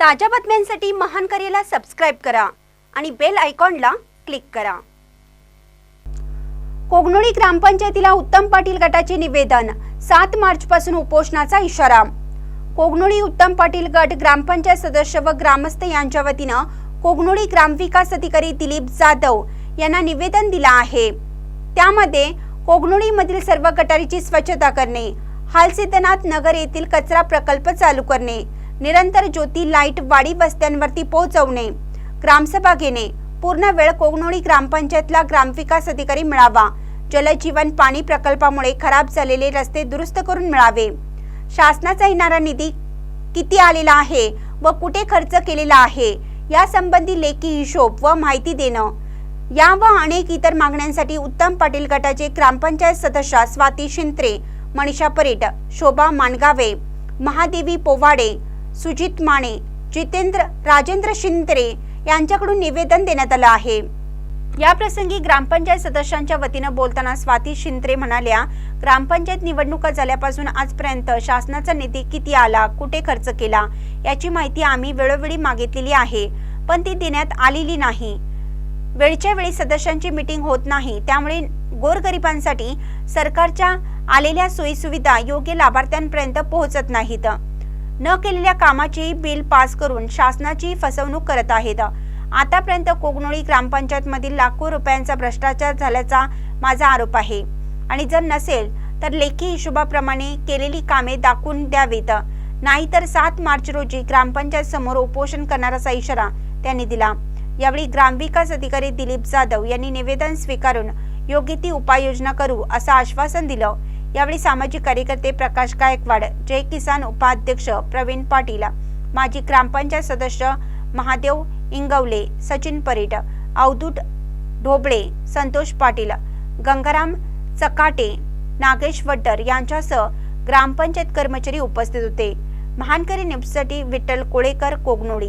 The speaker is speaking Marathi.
ताज्या बातम्यांसाठी महान करेला सबस्क्राईब करा आणि बेल आयकॉनला क्लिक करा. कोगनोळी ग्रामपंचायतीला उत्तम पाटील गटाचे निवेदन सात मार्च पासून उपोषणाचा इशारा. कोगनोळी उत्तम पाटील गट ग्रामपंचायत सदस्य व ग्रामस्थ यांच्या वतीनं कोगनोळी ग्रामविकास अधिकारी दिलीप जाधव यांना निवेदन दिलं आहे. त्यामध्ये कोगनोळीमधील सर्व गटारीची स्वच्छता करणे हालसिद्धनाथ नगर येथील कचरा प्रकल्प चालू करणे निरंतर ज्योती लाइट वाडी वस्त्यांवरती पोहोचवणे. ग्रामसभा घेणे. पूर्ण वेळ कोगनोळी ग्रामपंचायतला ग्रामविकास अधिकारी मिळावा. जलजीवन पाणी प्रकल्पामुळे खराब झालेले रस्ते दुरुस्त करून मिळावे. शासनाचा येणारा निधी किती आलेला आहे व कुठे खर्च केलेला आहे यासंबंधी लेखी हिशोब व माहिती देणं. या व अनेक इतर मागण्यांसाठी उत्तम पाटील गटाचे ग्रामपंचायत सदस्य स्वाती शिंत्रे मनीषा परेट शोभा मानगावे महादेवी पोवाडे सुजित माने जितेंद्र राजेंद्र शिंत्रे यांच्याकडून निवेदन देण्यात आलं आहे. या प्रसंगी ग्रामपंचायत सदस्यांच्या वतीनं बोलताना स्वाती शिंत्रे म्हणाल्या ग्रामपंचायत निवडणुका झाल्यापासून आजपर्यंत शासनाचा निधी किती आला कुठे खर्च केला याची माहिती आम्ही वेळोवेळी मागितलेली आहे पण ती देण्यात आलेली नाही. वेळच्या वेळी सदस्यांची मीटिंग होत नाही त्यामुळे गोरगरिबांसाठी सरकारच्या आलेल्या सोयीसुविधा योग्य लाभार्थ्यांपर्यंत पोहोचत नाहीत. न केलेल्या कामाचेही बिल पास करून शासनाची फसवणूक करत आहेत. आतापर्यंत कोगनोळी ग्रामपंचायत मधील लाखो रुपयांचा भ्रष्टाचार झाल्याचा माझा आरोप आहे. आणि जर नसेल तर लेखी हिशोबाप्रमाणे केलेली कामे दाखवून द्यावीत. नाहीतर सात मार्च रोजी ग्रामपंचायत समोर उपोषण करणाराचा इशारा त्यांनी दिला. यावेळी ग्रामविकास अधिकारी दिलीप जाधव यांनी निवेदन स्वीकारून योग्य ती उपाययोजना करू असं आश्वासन दिलं. यावेळी सामाजिक कार्यकर्ते प्रकाश गायकवाड जय किसान उपाध्यक्ष प्रवीण पाटील माजी ग्रामपंचायत सदस्य महादेव इंगवले सचिन परीट अवधूत ढोबळे संतोष पाटील गंगाराम चकाटे नागेश वड्डर यांच्यासह ग्रामपंचायत कर्मचारी उपस्थित होते. महानकरी न्यूजसाठी विठ्ठल कोळेकर कोगनोळी